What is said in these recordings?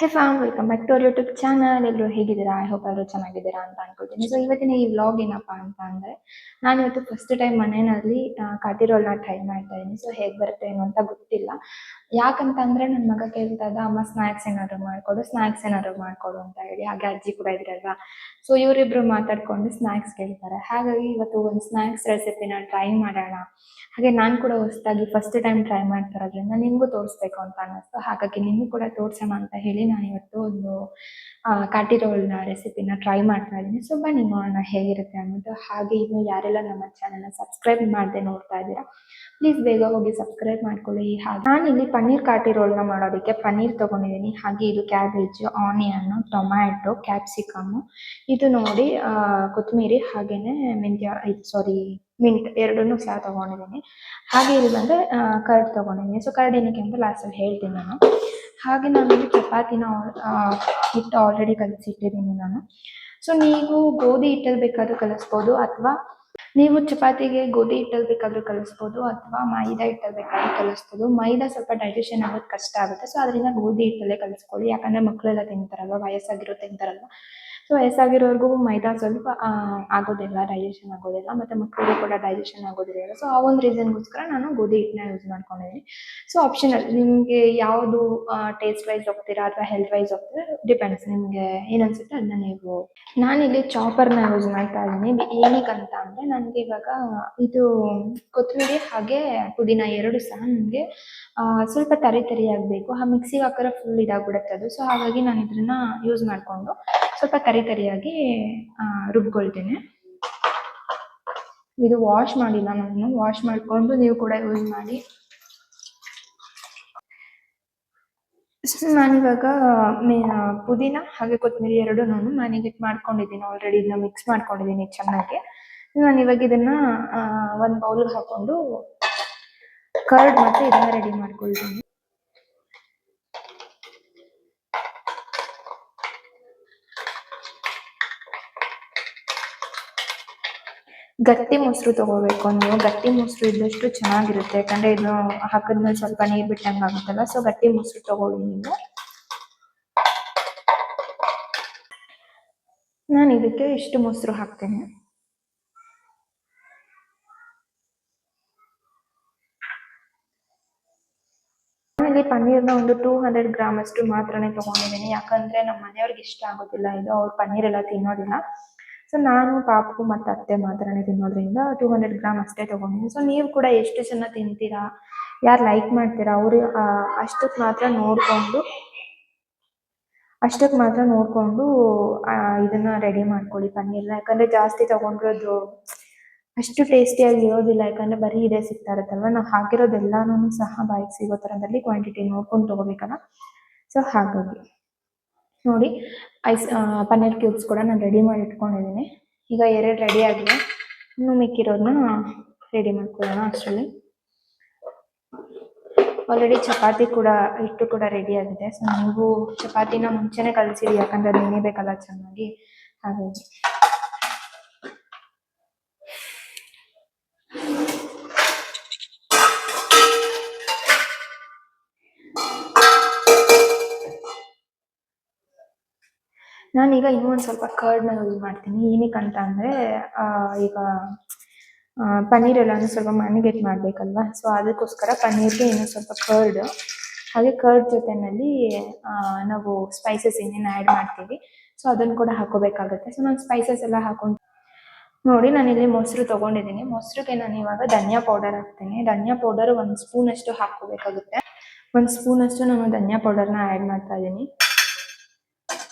Hey fam welcome back to our YouTube channel ಎಲ್ಲರೂ ಹೇಗಿದ್ದೀರಾ? I hope ಎಲ್ಲರೂ ಚೆನ್ನಾಗಿದ್ದೀರಾ ಅಂತ ಅನ್ಕೊಳ್ತೀನಿ. ಸೊ ಇವತ್ತಿನ ಈ ವ್ಲಾಗ್ ಏನಪ್ಪ ಅಂತ ಅಂದರೆ, ನಾನು ಇವತ್ತು ಫಸ್ಟ್ ಟೈಮ್ ಮನೆಯಲ್ಲಿ ಕಾಟಿರೋಲ್ನ ಟ್ರೈ ಮಾಡ್ತಾ ಇದ್ದೀನಿ. ಸೊ ಹೇಗೆ ಬರುತ್ತೆ ಏನು ಅಂತ ಗೊತ್ತಿಲ್ಲ. ಯಾಕಂತ ಅಂದ್ರೆ ನನ್ನ ಮಗ ಕೇಳ್ತಾ ಇದ್ದ ಅಮ್ಮ ಸ್ನಾಕ್ಸ್ ಏನಾದ್ರು ಮಾಡ್ಕೊಡು ಸ್ನಾಕ್ಸ್ ಏನಾದ್ರು ಮಾಡ್ಕೊಡು ಅಂತ ಹೇಳಿ. ಹಾಗೆ ಅಜ್ಜಿ ಕೂಡ ಇದ್ರಲ್ವಾ? ಸೊ ಇವರಿಬ್ರು ಮಾತಾಡ್ಕೊಂಡು ಸ್ನಾಕ್ಸ್ ಕೇಳ್ತಾರೆ. ಹಾಗಾಗಿ ಇವತ್ತು ಒಂದು ಸ್ನಾಕ್ಸ್ ರೆಸಿಪಿನ ಟ್ರೈ ಮಾಡೋಣ. ಹಾಗೆ ನಾನು ಕೂಡ ಹೊಸದಾಗಿ ಫಸ್ಟ್ ಟೈಮ್ ಟ್ರೈ ಮಾಡ್ತಾ ಇರೋದ್ರಿಂದ ನಿಮಗೂ ತೋರಿಸ್ಬೇಕು ಅಂತ ಅನ್ನಿಸ್ತು. ಹಾಗಾಗಿ ನಿಮಗೂ ಕೂಡ ತೋರ್ಸೋಣ ಅಂತ ಹೇಳಿ ನಾನು ಇವತ್ತು ಒಂದು ಕಾಟಿ ರೋಲ್ನ ರೆಸಿಪಿನ ಟ್ರೈ ಮಾಡ್ತಾ ಇದ್ದೀನಿ. ಸೊ ಬನ್ನಿ, ನೋಡೋಣ ಹೇಗಿರುತ್ತೆ ಅನ್ನೋದು. ಹಾಗೆ ಇನ್ನು ಯಾರೆಲ್ಲ ನಮ್ಮ ಚಾನೆಲ್ನ ಸಬ್ಸ್ಕ್ರೈಬ್ ಮಾಡದೆ ನೋಡ್ತಾ ಇದ್ದೀರಾ ಪ್ಲೀಸ್ ಬೇಗ ಹೋಗಿ ಸಬ್ಸ್ಕ್ರೈಬ್ ಮಾಡ್ಕೊಳ್ಳಿ. ಹಾಗೆ ನಾನು ಇಲ್ಲಿ ಪನ್ನೀರ್ ಕಾಟಿ ರೋಲ್ನ ಮಾಡೋದಕ್ಕೆ ಪನ್ನೀರ್ ತಗೊಂಡಿದ್ದೀನಿ ಹಾಗೆ ಇದು ಕ್ಯಾಬೇಜ್ ಆನಿಯನ್ ಟೊಮ್ಯಾಟೊ ಕ್ಯಾಪ್ಸಿಕಂ ಇದು ನೋಡಿ ಕೊತ್ತಂಬರಿ ಹಾಗೇನೆ ಮೆಂತ್ಯ ಇದು ಸಾರಿ, ಮಿಂಟ್ ಎರಡನ್ನು ಸಹ ತಗೊಂಡಿದ್ದೀನಿ ಹಾಗೆ ಇಲ್ಲಿ ಬಂದ್ರೆ ಕರ್ಡ್ ತಗೊಂಡಿದ್ದೀನಿ ಸೊ ಕರ್ಡ್ ಏನಕ್ಕೆ ಅಂತ ಲಾಸ್ಟಲ್ಲಿ ಹೇಳ್ತೀನಿ ನಾನು. ಹಾಗೆ ನಾನು ಚಪಾತಿನ ಹಿಟ್ಟು ಆಲ್ರೆಡಿ ಕಲಸಿಟ್ಟಿದ್ದೀನಿ ನಾನು. ಸೊ ನೀವು ಗೋಧಿ ಹಿಟ್ಟಲ್ಲಿ ಬೇಕಾದ್ರೂ ಕಲಿಸ್ಬೋದು ಅಥವಾ ನೀವು ಚಪಾತಿಗೆ ಗೋಧಿ ಹಿಟ್ಟಲ್ಲಿ ಬೇಕಾದ್ರೂ ಕಲಿಸ್ಬೋದು ಅಥವಾ ಮೈದಾ ಹಿಟ್ಟಲ್ಲಿ ಬೇಕಾದ್ರೂ ಕಲಿಸ್ಬೋದು. ಮೈದಾ ಸ್ವಲ್ಪ ಡೈಜೆಷನ್ ಆಗೋದು ಕಷ್ಟ ಆಗುತ್ತೆ. ಸೊ ಅದರಿಂದ ಗೋಧಿ ಹಿಟ್ಟಲ್ಲೇ ಕಲಿಸ್ಕೊಳ್ಳಿ. ಯಾಕಂದ್ರೆ ಮಕ್ಕಳೆಲ್ಲ ತಿಂತಾರಲ್ವ ವಯಸ್ಸಾಗಿರೋ ತಿಂತಾರಲ್ವ. ಸೊ ವಯಸ್ಸಾಗಿರೋರ್ಗೂ ಮೈದಾ ಸ್ವಲ್ಪ ಆಗೋದಿಲ್ಲ ಡೈಜೆಷನ್ ಆಗೋದಿಲ್ಲ, ಮತ್ತೆ ಮಕ್ಕಳಿಗೂ ಕೂಡ ಡೈಜೆಷನ್ ಆಗೋದಿಲ್ಲ ಸೊ ಆ ಒಂದು ರೀಸನ್ಗೋಸ್ಕರ ನಾನು ಗೋಧಿ ಹಿಟ್ಟನ್ನ ಯೂಸ್ ಮಾಡ್ಕೊಂಡಿದ್ದೀನಿ. ಸೊ ಆಪ್ಷನಲ್ ನಿಮಗೆ ಯಾವುದು ಟೇಸ್ಟ್ ವೈಸ್ ಹೋಗ್ತೀರಾ ಅಥವಾ ಹೆಲ್ತ್ ವೈಸ್ ಹೋಗ್ತೀರಾ? ಡಿಪೆಂಡ್ಸ್ ನಿಮಗೆ ಏನನ್ಸುತ್ತೆ ಅದನ್ನ ನೀವು. ನಾನಿಲ್ಲಿ ಚಾಪರ್ನ ಯೂಸ್ ಮಾಡ್ತಾ ಇದ್ದೀನಿ. ಏನಕ್ಕೆ ಅಂತ ಅಂದರೆ ನನಗೆ ಇವಾಗ ಇದು ಕೊತ್ತಂಬರಿ ಹಾಗೆ ಪುದೀನ ಎರಡು ಸಹ ನನಗೆ ಸ್ವಲ್ಪ ತರಿ ತರಿ ಆಗಬೇಕು. ಆ ಮಿಕ್ಸಿಗೆ ಹಾಕಿದ್ರೆ ಫುಲ್ ಇದಾಗ್ಬಿಡುತ್ತೆ ಅದು. ಸೊ ಹಾಗಾಗಿ ನಾನು ಇದನ್ನ ಯೂಸ್ ಮಾಡಿಕೊಂಡು ಸ್ವಲ್ಪ ಆ, ರುಬ್ಕೊಳ್ತೀನಿ. ಇದು ವಾಶ್ ಮಾಡಿಲ್ಲ ನಾನು ವಾಶ್ ಮಾಡಿಕೊಂಡು ನೀವು ಕೂಡ ಯೂಸ್ ಮಾಡಿ. ನಾನಿವಾಗ ಪುದೀನ ಹಾಗೆ ಕೊತ್ತಂಬರಿ ಎರಡು ನಾನು ಮ್ಯಾನಿಗೇಟ್ ಮಾಡ್ಕೊಂಡಿದ್ದೀನಿ ಆಲ್ರೆಡಿ ಇದನ್ನ ಮಿಕ್ಸ್ ಮಾಡ್ಕೊಂಡಿದ್ದೀನಿ ಚೆನ್ನಾಗಿ. ನಾನು ಇವಾಗ ಇದನ್ನ ಒಂದ್ ಬೌಲ್ಗೆ ಹಾಕೊಂಡು ಕರ್ಡ್ ಮತ್ತೆ ಇದನ್ನ ರೆಡಿ ಮಾಡ್ಕೊಳ್ತೀನಿ. ಗಟ್ಟಿ ಮೊಸರು ತಗೋಬೇಕು. ನೀವು ಗಟ್ಟಿ ಮೊಸರು ಇದ್ದಷ್ಟು ಚೆನ್ನಾಗಿರುತ್ತೆ. ಯಾಕಂದ್ರೆ ಇದು ಹಾಕಿದ್ಮೇಲೆ ಸ್ವಲ್ಪ ನೀರ್ ಬಿಟ್ಟಂಗೆ ಆಗುತ್ತಲ್ಲ ಸೊ ಗಟ್ಟಿ ಮೊಸರು ತಗೊಳ್ಳಿ ನೀವು. ನಾನು ಇದಕ್ಕೆ ಇಷ್ಟು ಮೊಸರು ಹಾಕ್ತೇನೆ. ಇಲ್ಲಿ ಪನ್ನೀರ್ನ ಒಂದು ಟೂ ಹಂಡ್ರೆಡ್ ಗ್ರಾಮ್ ಅಷ್ಟು ಮಾತ್ರನೇ ತಗೊಂಡಿದ್ದೀನಿ. ಯಾಕಂದ್ರೆ ನಮ್ಮ ಮನೆಯವ್ರಿಗೆ ಇಷ್ಟ ಆಗೋದಿಲ್ಲ. ಇದು ಅವ್ರು ಪನ್ನೀರ್ ಎಲ್ಲ ತಿನ್ನೋದಿಲ್ಲ. ಸೊ ನಾನು ಪಾಪು ಮತ್ತು ಅತ್ತೆ ಮಾತ್ರನೇ ತಿನ್ನೋದ್ರಿಂದ ಟೂ ಹಂಡ್ರೆಡ್ ಗ್ರಾಮ್ ಅಷ್ಟೇ ತಗೊಂಡಿದ್ದೀನಿ ಸೊ ನೀವು ಕೂಡ ಎಷ್ಟು ಜನ ತಿಂತೀರಾ? ಯಾರು ಲೈಕ್ ಮಾಡ್ತೀರಾ? ಅವರು ಅಷ್ಟಕ್ಕೆ ಮಾತ್ರ ನೋಡಿಕೊಂಡು ಅಷ್ಟಕ್ಕೆ ಮಾತ್ರ ನೋಡಿಕೊಂಡು ಇದನ್ನ ರೆಡಿ ಮಾಡ್ಕೊಳ್ಳಿ ಪನ್ನೀರ್ನ. ಯಾಕಂದ್ರೆ ಜಾಸ್ತಿ ತಗೊಂಡ್ರೆ ಅದು ಅಷ್ಟು ಟೇಸ್ಟಿಯಾಗಿ ಇರೋದಿಲ್ಲ. ಯಾಕಂದ್ರೆ ಬರೀ ಇದೇ ಸಿಗ್ತಾ ಇರುತ್ತಲ್ವ? ನಾವು ಹಾಕಿರೋದೆಲ್ಲಾನು ಸಹ ಬಾಯಿಗೆ ಸಿಗೋ ಥರದಲ್ಲಿ ಕ್ವಾಂಟಿಟಿ ನೋಡ್ಕೊಂಡು ತಗೋಬೇಕಲ್ಲ? ಸೊ ಹಾಗಾಗಿ. ನೋಡಿ, ಐಸ್ ಪನ್ನೀರ್ ಕ್ಯೂಬ್ಸ್ ಕೂಡ ನಾನು ರೆಡಿ ಮಾಡಿ ಇಟ್ಕೊಂಡಿದ್ದೀನಿ. ಈಗ ಎರಡು ರೆಡಿ ಆಗಿದೆ. ಇನ್ನು ಮಿಕ್ಕಿರೋದನ್ನ ರೆಡಿ ಮಾಡ್ಕೊಳ್ಳೋಣ ಅಷ್ಟರಲ್ಲಿ. ಆಲ್ರೆಡಿ ಚಪಾತಿ ಕೂಡ, ಹಿಟ್ಟು ಕೂಡ ರೆಡಿ ಆಗಿದೆ. ಸೊ ನೀವು ಚಪಾತಿನ ಮುಂಚೆನೆ ಕಲಿಸಿರಿ, ಯಾಕಂದ್ರೆ ಅದು ನೆನೆಬೇಕಲ್ಲ ಚೆನ್ನಾಗಿ. ಹಾಗಾಗಿ. ನಾನೀಗ ಇನ್ನೂ ಒಂದು ಸ್ವಲ್ಪ ಕರ್ಡ್ನ ಯೂಸ್ ಮಾಡ್ತೀನಿ. ಏನಕ್ಕೆ ಅಂತ ಅಂದರೆ ಈಗ ಪನ್ನೀರ್ ಎಲ್ಲಾನು ಸ್ವಲ್ಪ ಮ್ಯಾನಿಗೇಟ್ ಮಾಡಬೇಕಲ್ವಾ? ಸೊ ಅದಕ್ಕೋಸ್ಕರ ಪನ್ನೀರ್ಗೆ ಇನ್ನೂ ಸ್ವಲ್ಪ ಕರ್ಡ್ ಹಾಗೆ ಕರ್ಡ್ ಜೊತೆನಲ್ಲಿ ನಾವು ಸ್ಪೈಸಸ್ ಏನೇನು ಆ್ಯಡ್ ಮಾಡ್ತೀವಿ. ಸೊ ಅದನ್ನು ಕೂಡ ಹಾಕೋಬೇಕಾಗುತ್ತೆ. ಸೊ ನಾನು ಸ್ಪೈಸಸ್ ಎಲ್ಲ ಹಾಕೊಂಡು ನೋಡಿ, ನಾನಿಲ್ಲಿ ಮೊಸರು ತೊಗೊಂಡಿದ್ದೀನಿ. ಮೊಸರಿಗೆ ನಾನು ಇವಾಗ ಧನಿಯಾ ಪೌಡರ್ ಹಾಕ್ತೀನಿ. ಧನಿಯಾ ಪೌಡರ್ ಒಂದು ಸ್ಪೂನ್ ಅಷ್ಟು ಹಾಕೋಬೇಕಾಗುತ್ತೆ ಒಂದು ಸ್ಪೂನ್ ಅಷ್ಟು ನಾನು ಧನಿಯಾ ಪೌಡರ್ನ ಆ್ಯಡ್ ಮಾಡ್ತಾ ಇದ್ದೀನಿ.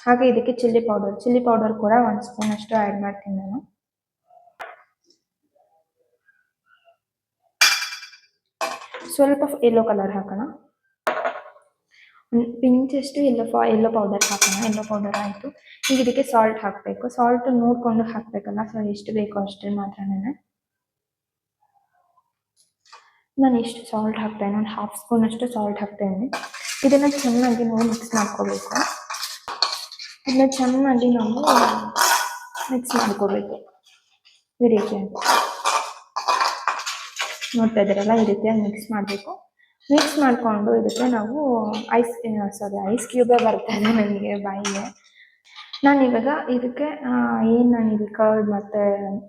ಹಾಗೆ ಇದಕ್ಕೆ ಚಿಲ್ಲಿ ಪೌಡರ್ ಚಿಲ್ಲಿ ಪೌಡರ್ ಕೂಡ ಒಂದು ಸ್ಪೂನ್ ಅಷ್ಟು ಆ್ಯಡ್ ಮಾಡ್ತೀನಿ ನಾನು. ಸ್ವಲ್ಪ ಎಲ್ಲೋ ಕಲರ್ ಹಾಕೋಣ. ಒಂದು ಪಿಂಚಷ್ಟು ಎಲ್ಲೋ ಫಾ ಎಲ್ಲೋ ಪೌಡರ್ ಹಾಕೋಣ. ಎಲ್ಲೋ ಪೌಡರ್ ಆಯಿತು. ಈಗ ಇದಕ್ಕೆ ಸಾಲ್ಟ್ ಹಾಕಬೇಕು. ಸಾಲ್ಟ್ ನೋಡಿಕೊಂಡು ಹಾಕಬೇಕಲ್ಲ ಸೊ ಎಷ್ಟು ಬೇಕೋ ಅಷ್ಟೇ ಮಾತ್ರ ನಾನು. ನಾನು ಎಷ್ಟು ಸಾಲ್ಟ್ ಹಾಕ್ತೇನೆ ಒಂದು ಹಾಫ್ ಸ್ಪೂನ್ ಅಷ್ಟು ಸಾಲ್ಟ್ ಹಾಕ್ತೇನೆ ಇದನ್ನು ಚೆನ್ನಾಗಿ ನಾವು ಮಿಕ್ಸ್ ಮಾಡ್ಕೋಬೇಕು. ಇದನ್ನ ಚೆನ್ನಾಗಿ ನಾವು ಮಿಕ್ಸ್ ಮಾಡ್ಕೋಬೇಕು. ಈ ನೋಡ್ತಾ ಇದ್ದೀರಲ್ಲ, ಈ ರೀತಿಯಾಗಿ ಮಿಕ್ಸ್ ಮಾಡಬೇಕು. ಮಿಕ್ಸ್ ಮಾಡಿಕೊಂಡು ಇದಕ್ಕೆ ನಾವು ಐಸ್ ಸಾರಿ ಐಸ್ ಕ್ಯೂಬೇ ಬರ್ತಾ ಇದೆ ನನಗೆ ಬಾಯಿಗೆ. ನಾನು ಇವಾಗ ಇದಕ್ಕೆ ಏನು ನಾನು ಇದು ಕರ್ಡ್ ಮತ್ತು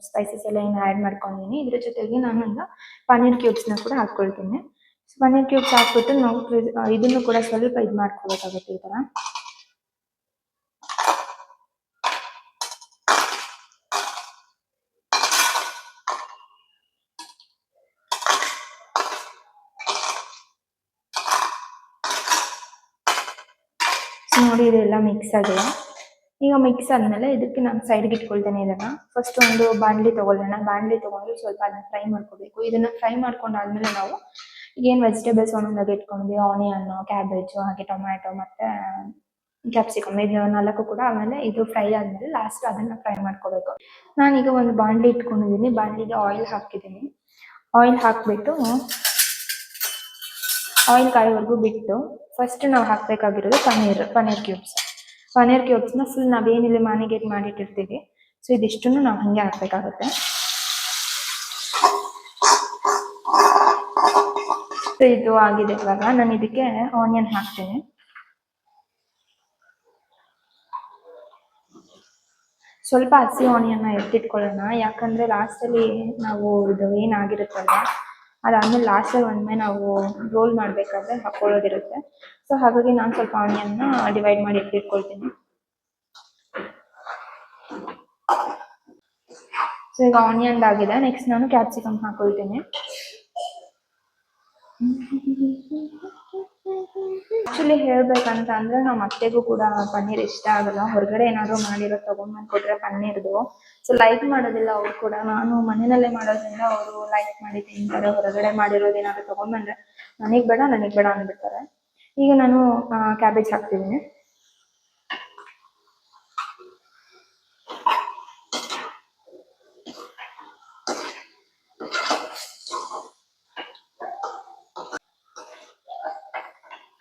ಸ್ಪೈಸಸ್ ಎಲ್ಲ ಏನು ಆ್ಯಡ್ ಮಾಡ್ಕೊಂಡಿದ್ದೀನಿ ಇದ್ರ ಜೊತೆಗೆ ನಾನು ಈಗ ಪನ್ನೀರ್ ಕ್ಯೂಬ್ಸ್ನ ಕೂಡ ಹಾಕ್ಕೊಳ್ತೀನಿ. ಪನ್ನೀರ್ ಕ್ಯೂಬ್ಸ್ ಹಾಕ್ಬಿಟ್ಟು ನಾವು ಇದನ್ನು ಕೂಡ ಸ್ವಲ್ಪ ಇದು ಮಾಡ್ಕೋಬೇಕಾಗುತ್ತೆ ಈ ಥರ ನೋಡಿ ಇದೆಲ್ಲ ಮಿಕ್ಸ್ ಆಗಿದೆ. ಈಗ ಮಿಕ್ಸ್ ಆದಮೇಲೆ ಇದಕ್ಕೆ ನಾನು ಸೈಡ್ಗೆ ಇಟ್ಕೊಳ್ತೇನೆ ಇದನ್ನ. ಫಸ್ಟ್ ಒಂದು ಬಾಂಡ್ಲಿ ತಗೊಳ್ಳೋಣ. ಬಾಂಡ್ಲಿ ತಗೊಂಡು ಸ್ವಲ್ಪ ಅದನ್ನ ಫ್ರೈ ಮಾಡ್ಕೋಬೇಕು. ಇದನ್ನ ಫ್ರೈ ಮಾಡ್ಕೊಂಡಾದ್ಮೇಲೆ ನಾವು ಏನು ವೆಜಿಟೇಬಲ್ಸ್ ಒಂದೊಂದಾಗಿ ಇಟ್ಕೊಂಡ್ವಿ ಆನಿಯನ್ ಕ್ಯಾಬೇಜು ಹಾಗೆ ಟೊಮ್ಯಾಟೊ ಮತ್ತೆ ಕ್ಯಾಪ್ಸಿಕಮ್ ಇದು ನಾಲ್ಕು ಕೂಡ ಆಮೇಲೆ ಇದು ಫ್ರೈ ಆದ್ಮೇಲೆ ಲಾಸ್ಟ್ ಅದನ್ನ ಫ್ರೈ ಮಾಡ್ಕೋಬೇಕು. ನಾನೀಗ ಒಂದು ಬಾಣಲಿ ಇಟ್ಕೊಂಡಿದ್ದೀನಿ ಬಾಂಡ್ಲಿಗೆ ಆಯಿಲ್ ಹಾಕಿದ್ದೀನಿ. ಆಯಿಲ್ ಹಾಕ್ಬಿಟ್ಟು ಆಯಿಲ್ ಕಾಯೋವರೆಗೂ ಬಿಟ್ಟು ಫಸ್ಟ್ ನಾವು ಹಾಕಬೇಕಾಗಿರೋದು ಪನ್ನೀರ್ ಪನ್ನೀರ್ ಕ್ಯೂಬ್ಸ್ ಪನ್ನೀರ್ ಕ್ಯೂಬ್ಸ್ನ ಫುಲ್ ನಾವೇನಿಲ್ಲಿ ಮಾನಿಗೇಟ್ ಮಾಡಿಟ್ಟಿರ್ತೀವಿ ಸೊ ಇದಿಷ್ಟನ್ನು ನಾವು ಹಾಗೆ ಹಾಕಬೇಕಾಗುತ್ತೆ. ಸೊ ಇದು ಆಗಿದೆ ಇವಾಗ, ನಾನು ಇದಕ್ಕೆ ಆನಿಯನ್ ಹಾಕ್ತೀನಿ. ಸ್ವಲ್ಪ ಹಸಿ ಆನಿಯನ್ನ ಎತ್ತಿಟ್ಕೊಳ್ಳೋಣ, ಯಾಕಂದ್ರೆ ಲಾಸ್ಟಲ್ಲಿ ನಾವು ಇದು ಏನಾಗಿರುತ್ತಲ್ಲ ಅದಾದ್ಮೇಲೆ ಲಾಸ್ಟ್ ಅಲ್ಲಿ ಒಮ್ಮೆ ನಾವು ರೋಲ್ ಮಾಡಬೇಕಾದ್ರೆ ಹಾಕೊಳ್ಳೋದಿರುತ್ತೆ. ಸೊ ಹಾಗಾಗಿ ನಾನು ಸ್ವಲ್ಪ ಆನಿಯನ್ನ ಡಿವೈಡ್ ಮಾಡಿ ಇಟ್ಟಿಟ್ಕೊಳ್ತೀನಿ ಸೊ ಈಗ ಆನಿಯನ್ ಆಗಿದೆ. ನೆಕ್ಸ್ಟ್ ನಾನು ಕ್ಯಾಪ್ಸಿಕಮ್ ಹಾಕೊಳ್ತೀನಿ. ಆಕ್ಚುಲಿ ಹೇಳ್ಬೇಕಂತ ಅಂದ್ರೆ ನಮ್ಮ ಅತ್ತೆಗೂ ಕೂಡ ಪನ್ನೀರ್ ಇಷ್ಟ ಆಗಲ್ಲ. ಹೊರಗಡೆ ಏನಾದ್ರು ಮಾಡಿರೋ ತಗೊಂಡ್ಬಂದ್ ಕೊಟ್ರೆ ಪನ್ನೀರ್ದು. ಸೊ ಲೈಕ್ ಮಾಡೋದಿಲ್ಲ ಅವ್ರು ಕೂಡ. ನಾನು ಮನೆಯಲ್ಲೇ ಮಾಡೋದ್ರಿಂದ ಅವರು ಲೈಕ್ ಮಾಡಿ ತಿಂತಾರೆ. ಹೊರಗಡೆ ಮಾಡಿರೋದು ಏನಾದ್ರು ತಗೊಂಡ್ಬಂದ್ರೆ, ನನಗ್ ಬೇಡ ನನಗ್ ಬೇಡ ಅಂದ್ಬಿಡ್ತಾರೆ. ಈಗ ನಾನು ಕ್ಯಾಬೇಜ್ ಹಾಕ್ತಿದ್ದೀನಿ.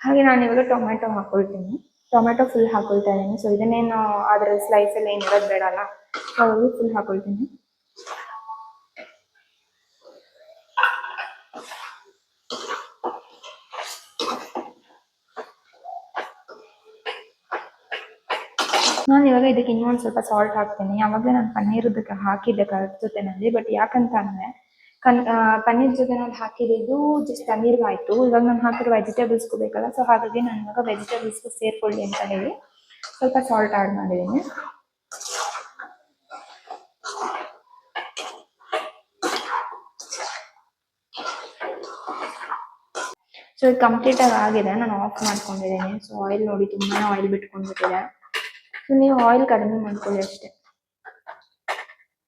ಹಾಗೆ ನಾನು ಇವಾಗ ಟೊಮೆಟೊ ಹಾಕೊಳ್ತೀನಿ. ಟೊಮೆಟೊ ಫುಲ್ ಹಾಕೊಳ್ತಾ ಇದ್ದೀನಿ. ಸೊ ಇದನ್ನೇನು ಅದ್ರ ಸ್ಲೈಸ್ ಎಲ್ಲ ಏನು ಇರೋದು ಬೇಡ ಅಲ್ಲ? ಹಾಗಾಗಿ ಫುಲ್ ಹಾಕೊಳ್ತೀನಿ. ನಾನು ಇವಾಗ ಇದಕ್ಕೆ ಇನ್ನೊಂದು ಸ್ವಲ್ಪ ಸಾಲ್ಟ್ ಹಾಕ್ತೀನಿ. ಯಾವಾಗಲೇ ನಾನು ಪನ್ನೀರ್ ಇದಕ್ಕೆ ಹಾಕಿದ್ದೆ ಕರ್ಡ್ ಜೊತೆನಲ್ಲಿ ಬಟ್ ಯಾಕಂತ ಅಂದ್ರೆ ಕನ್ ಪನ್ನೀರ್ ಜೊತೆ ನಾನು ಹಾಕಿರೋದು ಜಸ್ಟ್ ಪನ್ನೀರ್ಗೆ ಆಯ್ತು. ಇವಾಗ ನಾನು ಹಾಕಿರೋ ವೆಜಿಟೇಬಲ್ಸ್ಗೂ ಬೇಕಲ್ಲ ಸೊ ಹಾಗಾಗಿ ನಾನು ಇವಾಗ ವೆಜಿಟೇಬಲ್ಸ್ಗೂ ಸೇರ್ಕೊಳ್ಳಿ ಅಂತ ಹೇಳಿ ಸ್ವಲ್ಪ ಸಾಲ್ಟ್ ಆ್ಯಡ್ ಮಾಡಿದ್ದೀನಿ. ಸೊ ಇದು ಕಂಪ್ಲೀಟ್ ಆಗಿ ಆಗಿದೆ. ನಾನು ಆಫ್ ಮಾಡ್ಕೊಂಡಿದ್ದೀನಿ. ಸೊ ಆಯಿಲ್ ನೋಡಿ ತುಂಬಾ ಆಯಿಲ್ ಬಿಟ್ಕೊಂಡ್ಬಿಟ್ಟಿದೆ. ಸೊ ನೀವು ಆಯಿಲ್ ಕಡಿಮೆ ಮಾಡ್ಕೊಳ್ಳಿ ಅಷ್ಟೇ.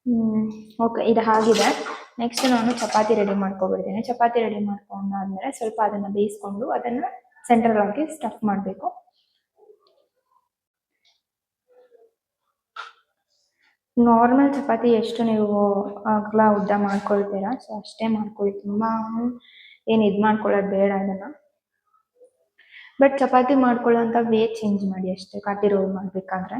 ಹ್ಮ್ ಓಕೆ ಇದು ಆಗಿದೆ. ನೆಕ್ಸ್ಟ್ ನಾನು ಚಪಾತಿ ರೆಡಿ ಮಾಡ್ಕೊಬಿಡ್ತೀನಿ. ಚಪಾತಿ ರೆಡಿ ಮಾಡ್ಕೊಂಡಾದ್ಮೇಲೆ ಸ್ವಲ್ಪ ಅದನ್ನು ಬೇಯಿಸ್ಕೊಂಡು ಅದನ್ನು ಸೆಂಟ್ರಲ್ ಆಗಿ ಸ್ಟಫ್ ಮಾಡಬೇಕು. ನಾರ್ಮಲ್ ಚಪಾತಿ ಎಷ್ಟು ನೀವು ಅಗಲ ಉದ್ದ ಮಾಡ್ಕೊಳ್ತೀರಾ? ಸೊ ಅಷ್ಟೇ ಮಾಡ್ಕೊಳ್ಳಿ. ತುಂಬ ಏನು ಇದು ಮಾಡ್ಕೊಳ್ಳೋದು ಬೇಡ ಅದನ್ನ ಬಟ್ ಚಪಾತಿ ಮಾಡ್ಕೊಳ್ಳೋಂಥ ವೇ ಚೇಂಜ್ ಮಾಡಿ ಅಷ್ಟೇ. ಕಾಟಿ ರೋಲ್ ಮಾಡ್ಬೇಕಾದ್ರೆ.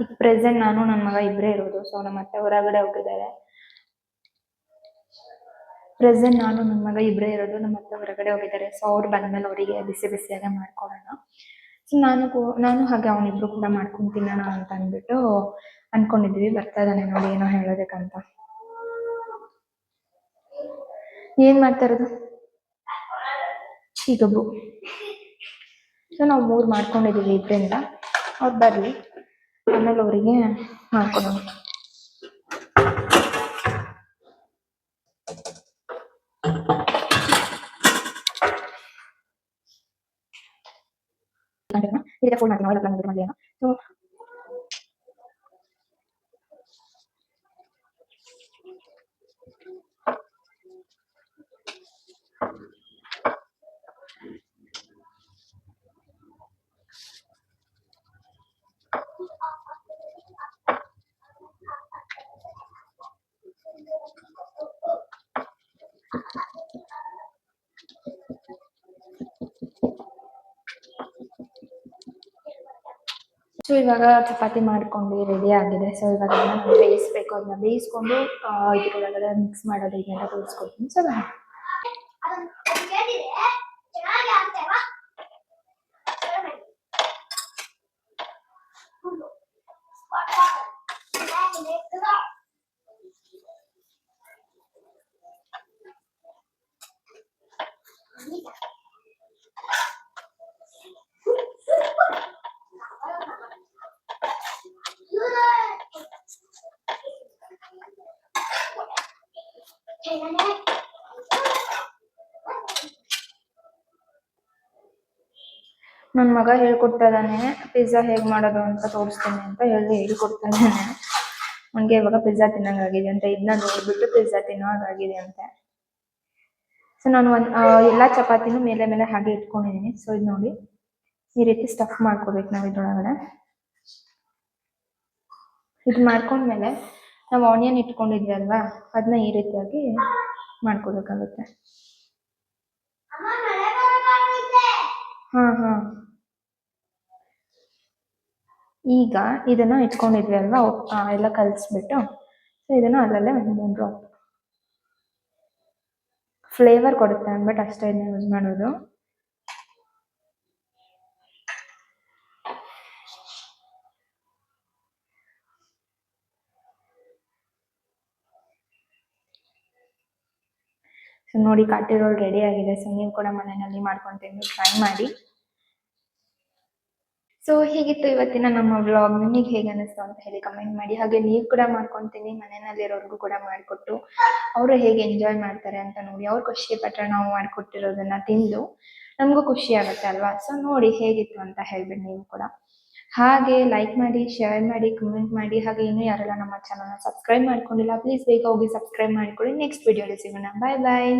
ಈಗ ಪ್ರೆಸೆಂಟ್ ನಾನು ನನ್ನ ಮಗ ಇಬ್ಬರೇ ಇರೋದು ಸೊ ನಮ್ಮ ಅತ್ತೆ ಹೊರಗಡೆ ಹೋಗಿದ್ದಾರೆ. ಪ್ರೆಸೆಂಟ್ ನಾನು ನನ್ನ ಮಗ ಇಬ್ಬರೇ ಇರೋದು, ನಮ್ಮ ಅತ್ತೆ ಹೊರಗಡೆ ಹೋಗಿದ್ದಾರೆ ಸೊ ಅವ್ರು ಬಂದ್ಮೇಲೆ ಅವರಿಗೆ ಬಿಸಿ ಬಿಸಿಯಾಗೆ ಮಾಡ್ಕೊಡೋಣ. ಸೊ ನಾನು ನಾನು ಹಾಗೆ ಅವನಿಬ್ರು ಕೂಡ ಮಾಡ್ಕೊಂಡು ತಿನ್ನೋಣ ಅಂತ ಅಂದ್ಬಿಟ್ಟು ಅನ್ಕೊಂಡಿದ್ವಿ, ಬರ್ತಾ ಇದ್ದಾನೆ ನೋಡಿ, ಏನೋ ಹೇಳೋದಕ್ಕಂತ. ಏನ್ ಮಾಡ್ತಾ ಇರೋದು? ಚೀಗಬ್ಬು ಸೊ ನಾವು ಮೂರು ಮಾಡ್ಕೊಂಡಿದೀವಿ ಇಬ್ಬರಿಂದ ಅವ್ರು ಬರ್ಲಿ. ಆಮೇಲೆ ಅವರಿಗೆ ಮಾಡ್ಕೊಡೋಣ ಇದಕ್ಕೆ ಫೋನ್ ಮಾಡ್ತೀನಿ ಅವೆಲ್ಲ ಪ್ಲಾನ್ ಮಾಡಿ ಸೊ ಸೊ ಇವಾಗ ಚಪಾತಿ ಮಾಡ್ಕೊಂಡು ರೆಡಿ ಆಗಿದೆ. ಸೊ ಇವಾಗ ಅದನ್ನ ನಾನು ಬೇಯಿಸ್ಬೇಕು. ಅದನ್ನ ಬೇಯಿಸ್ಕೊಂಡು ಆ, ಇದ್ರೊಳಗಡೆ ಮಿಕ್ಸ್ ಮಾಡೋದು ಇದನ್ನೆಲ್ಲ ತೋರಿಸ್ಕೊಡ್ತೀನಿ. ಸೊ ಬನ್ನಿ ನನ್ನ ಮಗ ಹೇಳ್ಕೊಡ್ತಾ ಇದ್ದಾನೆ ಪಿಜ್ಜಾ ಹೇಗೆ ಮಾಡೋದು ಅಂತ ತೋರಿಸ್ತೀನಿ ಅಂತ ಹೇಳಿ ಹೇಳ್ಕೊಡ್ತಾನೆ ಇದ್ದಾನೆ ಇವಾಗ ಪಿಜ್ಜಾ ತಿನ್ನಂಗಾಗಿದೆ ಅಂತ ಇದನ್ನ ನೋಡ್ಬಿಟ್ಟು ಪಿಜ್ಜಾ ತಿನ್ನೋ ಹಾಗಾಗಿದೆ ಅಂತ. ಸೊ ನಾನು ಒಂದು ಎಲ್ಲ ಚಪಾತಿನೂ ಮೇಲೆ ಮೇಲೆ ಹಾಗೆ ಇಟ್ಕೊಂಡಿದ್ದೀನಿ ಸೊ ಇದು ನೋಡಿ, ಈ ರೀತಿ ಸ್ಟಫ್ ಮಾಡ್ಕೋಬೇಕು ನಾವು ಇದ್ರೊಳಗಡೆ. ಇದು ಮಾಡ್ಕೊಂಡ್ಮೇಲೆ ನಾವು ಆನಿಯನ್ ಇಟ್ಕೊಂಡಿದ್ವಿ ಅಲ್ವಾ ಅದನ್ನ ಈ ರೀತಿಯಾಗಿ ಮಾಡ್ಕೋಬೇಕಾಗುತ್ತೆ. ಹಾ ಹಾ. ಈಗ ಇದನ್ನ ಇಟ್ಕೊಂಡಿದ್ವಿ ಅಲ್ವಾ? ಎಲ್ಲ ಕಲಿಸ್ಬಿಟ್ಟು. ಸೊ ಇದನ್ನ ಅಲ್ಲಲ್ಲೇ ಒಂದು ಡ್ರಾಪ್ ಫ್ಲೇವರ್ ಕೊಡುತ್ತೆ ಅಂದ್ಬಿಟ್ಟು ಅಷ್ಟೇ ಇದನ್ನ ಯೂಸ್ ಮಾಡೋದು. ಸೊ ನೋಡಿ ಕಾಟಿ ರೆಡಿ ಆಗಿದೆ. ಸೊ ನೀವು ಕೂಡ ಮನೆಯಲ್ಲಿ ಮಾಡ್ಕೊಂಡು ಟ್ರೈ ಮಾಡಿ. ಸೊ ಹೀಗಿತ್ತು ಇವತ್ತಿನ ನಮ್ಮ ವ್ಲಾಗ್ ನಿಮಗೆ ಹೇಗೆ ಅನಿಸ್ತು ಅಂತ ಹೇಳಿ ಕಮೆಂಟ್ ಮಾಡಿ. ಹಾಗೆ ನೀವು ಕೂಡ ಮಾಡ್ಕೊಂತೀನಿ. ಮನೆಯಲ್ಲಿರೋರ್ಗು ಕೂಡ ಮಾಡಿಕೊಟ್ಟು ಅವರು ಹೇಗೆ ಎಂಜಾಯ್ ಮಾಡ್ತಾರೆ ಅಂತ ನೋಡಿ. ಅವ್ರು ಖುಷಿ ಪಟ್ಟರೆ ನಾವು ಮಾಡಿಕೊಟ್ಟಿರೋದನ್ನ ತಿಂದು ನಮಗೂ ಖುಷಿ ಆಗುತ್ತೆ ಅಲ್ವಾ? ಸೊ ನೋಡಿ ಹೇಗಿತ್ತು ಅಂತ ಹೇಳ್ಬಿಟ್ಟು ನೀವು ಕೂಡ. ಹಾಗೆ ಲೈಕ್ ಮಾಡಿ ಶೇರ್ ಮಾಡಿ ಕಮೆಂಟ್ ಮಾಡಿ. ಹಾಗೆ ಇನ್ನೂ ಯಾರೆಲ್ಲ ನಮ್ಮ ಚಾನಲ್ನ ಸಬ್ಸ್ಕ್ರೈಬ್ ಮಾಡ್ಕೊಂಡಿಲ್ಲ ಪ್ಲೀಸ್ ಬೇಗ ಹೋಗಿ ಸಬ್ಸ್ಕ್ರೈಬ್ ಮಾಡ್ಕೊಳ್ಳಿ. ನೆಕ್ಸ್ಟ್ ವಿಡಿಯೋಲಿ ಸಿಗೋಣ. ಬಾಯ್ ಬಾಯ್